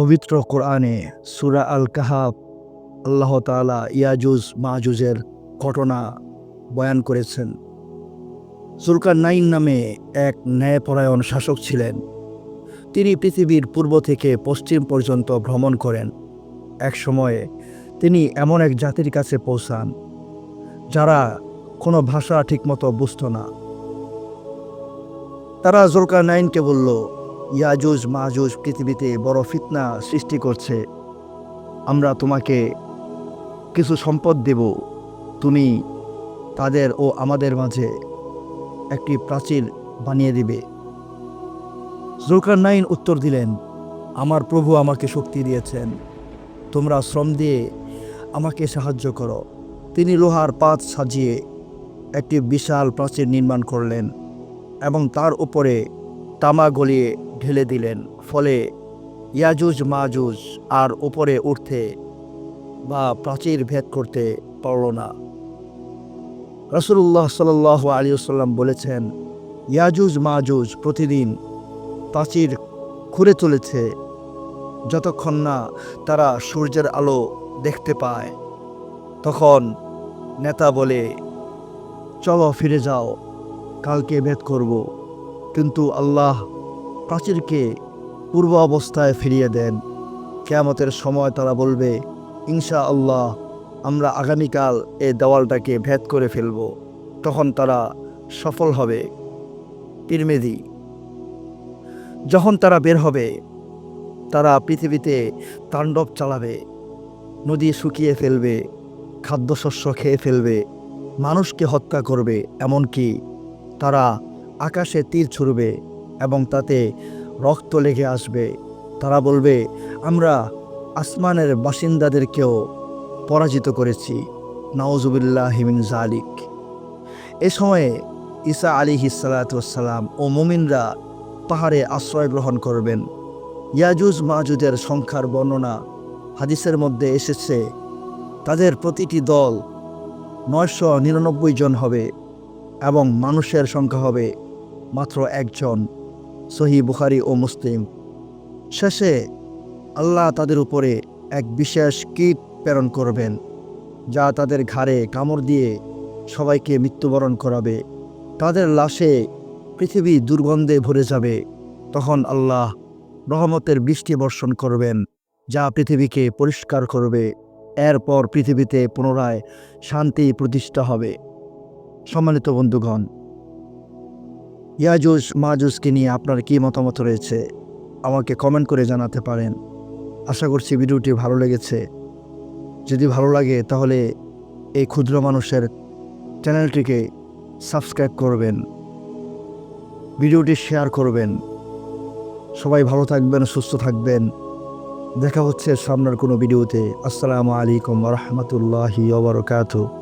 পবিত্র কোরআনে সুরা আল কাহাব আল্লাহ তাআলা ইয়াজুজ মাহুজের ঘটনা বয়ান করেছেন। সুলকার নাইন নামে এক ন্যায়পরায়ণ শাসক ছিলেন। তিনি পৃথিবীর পূর্ব থেকে পশ্চিম পর্যন্ত ভ্রমণ করেন। এক সময়ে তিনি এমন এক জাতির কাছে পৌঁছান, যারা কোনো ভাষা ঠিকমতো বুঝত না। তারা জোরকার নাইনকে বলল ইয়াজুজ মাহুজ পৃথিবীতে বড় ফিতনা সৃষ্টি করছে। আমরা তোমাকে কিছু সম্পদ দেব। তুমি তাদের ও আমাদের মাঝে একটি প্রাচীর বানিয়ে দিবে। জোরকার নাইন উত্তর দিলেন, আমার প্রভু আমাকে শক্তি দিয়েছেন। তোমরা শ্রম দিয়ে আমাকে সাহায্য করো। তিনি লোহার পাত সাজিয়ে একটি বিশাল প্রাচীর নির্মাণ করলেন এবং তার উপরে তামা গলিয়ে ঢেলে দিলেন, ফলে ইয়াজুজ মাজুজ আর উপরে উঠতে বা প্রাচীর ভেদ করতে পারল না। রসুল্লাহ সাল আলী সাল্লাম বলেছেন, ইয়াজুজ মাজুজ প্রতিদিন প্রাচীর খুঁড়ে চলেছে যতক্ষণ না তারা সূর্যের আলো দেখতে পায়। তখন নেতা বলে, চলো ফিরে যাও, কালকে ভেদ করব। কিন্তু আল্লাহ প্রাচীরকে পূর্ব অবস্থায় ফিরিয়ে দেন। কেয়ামতের সময় তারা বলবে ইনশা আল্লাহ আমরা আগামীকাল এ দেওয়ালটাকে ভেদ করে ফেলব। তখন তারা সফল হবে। তিরমেদি যখন তারা বের হবে, তারা পৃথিবীতে তাণ্ডব চালাবে, নদী শুকিয়ে ফেলবে, খাদ্যশস্য খেয়ে ফেলবে, মানুষকে হত্যা করবে, এমনকি তারা আকাশে তীর ছুড়বে এবং তাতে রক্ত লেগে আসবে। তারা বলবে, আমরা আসমানের বাসিন্দাদেরকেও পরাজিত করেছি। নওজুবিল্লাহ হিমিন জালিক এ সময়ে ঈসা আলী হিসালাতাম ও মুমিনরা পাহাড়ে আশ্রয় গ্রহণ করবেন। ইয়াজুজ মাহুদের সংখ্যার বর্ণনা হাদিসের মধ্যে এসেছে, তাদের প্রতিটি দল নয়শো নিরানব্বই জন হবে এবং মানুষের সংখ্যা হবে মাত্র একজন সহি বুখারি ও মুসলিম। শেষে আল্লাহ তাদের উপরে এক বিশেষ কীট প্রেরণ করবেন, যা তাদের ঘাড়ে কামড় দিয়ে সবাইকে মৃত্যুবরণ করাবে। তাদের লাশে পৃথিবী দুর্গন্ধে ভরে যাবে। তখন আল্লাহ রহমতের বৃষ্টি বর্ষণ করবেন, যা পৃথিবীকে পরিষ্কার করবে। এরপর পৃথিবীতে পুনরায় শান্তি প্রতিষ্ঠা হবে। সম্মানিত বন্ধুগণ ইয়াজুজ মাজুজকে নিয়ে আপনার কী মতামত রয়েছে? আমাকে কমেন্ট করে জানাতে পারেন। আশা করছি ভিডিওটি ভালো লেগেছে। যদি ভালো লাগে, তাহলে এই ক্ষুদ্র মানুষের চ্যানেলটিকে সাবস্ক্রাইব করবেন। ভিডিওটি শেয়ার করবেন। সবাই ভালো থাকবেন, সুস্থ থাকবেন। দেখা হচ্ছে সামনের কোনো ভিডিওতে। আসসালামু আলাইকুম রহমতুল্লাহি ওবরকাতু